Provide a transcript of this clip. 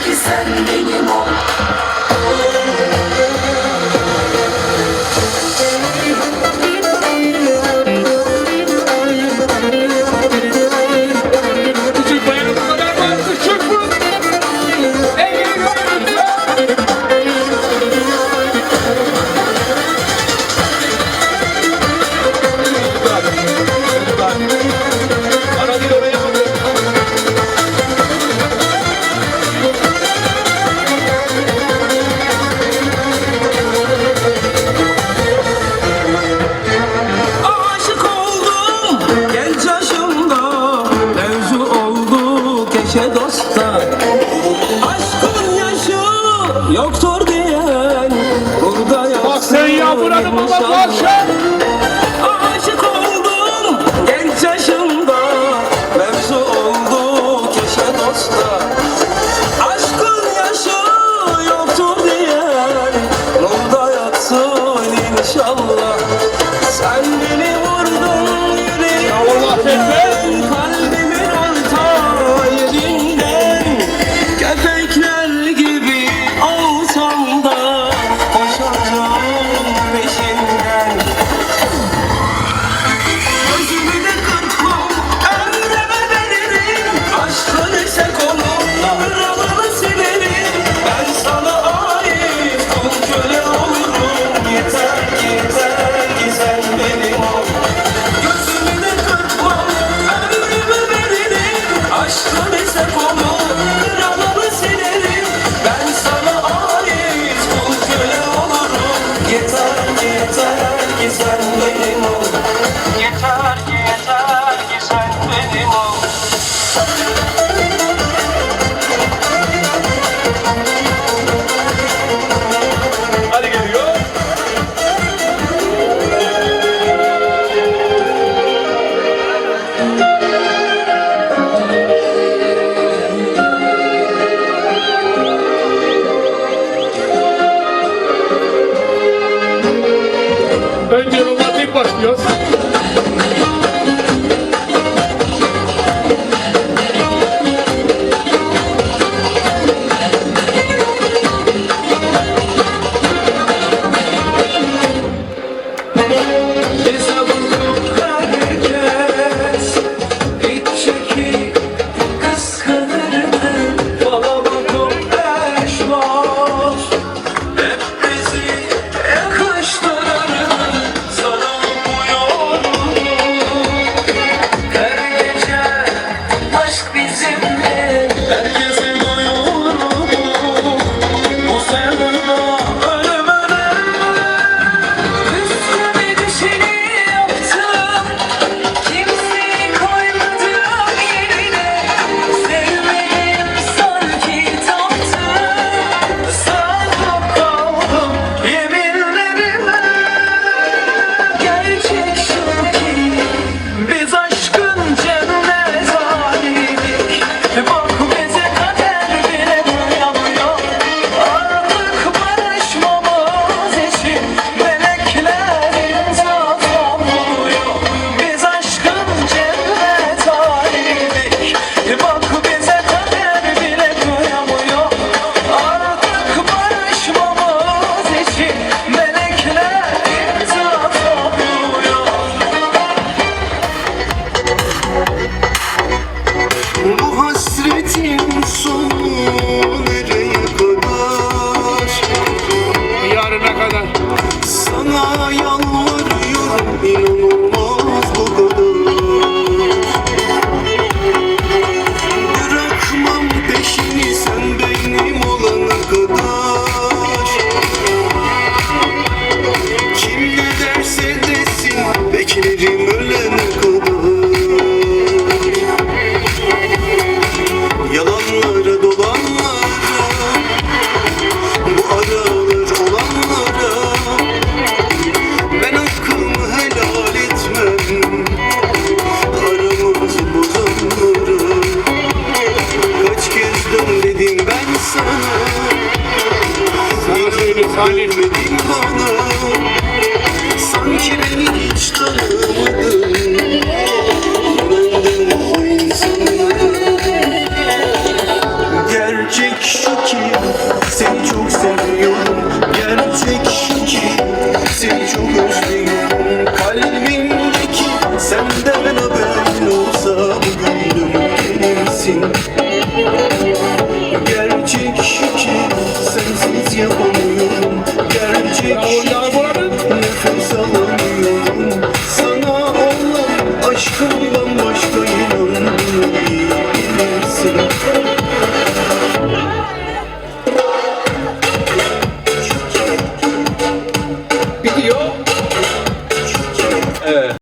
sanki sen beni Yoktur diyen burada yaksın. Bak sen yağmur hanım ama. Önce baba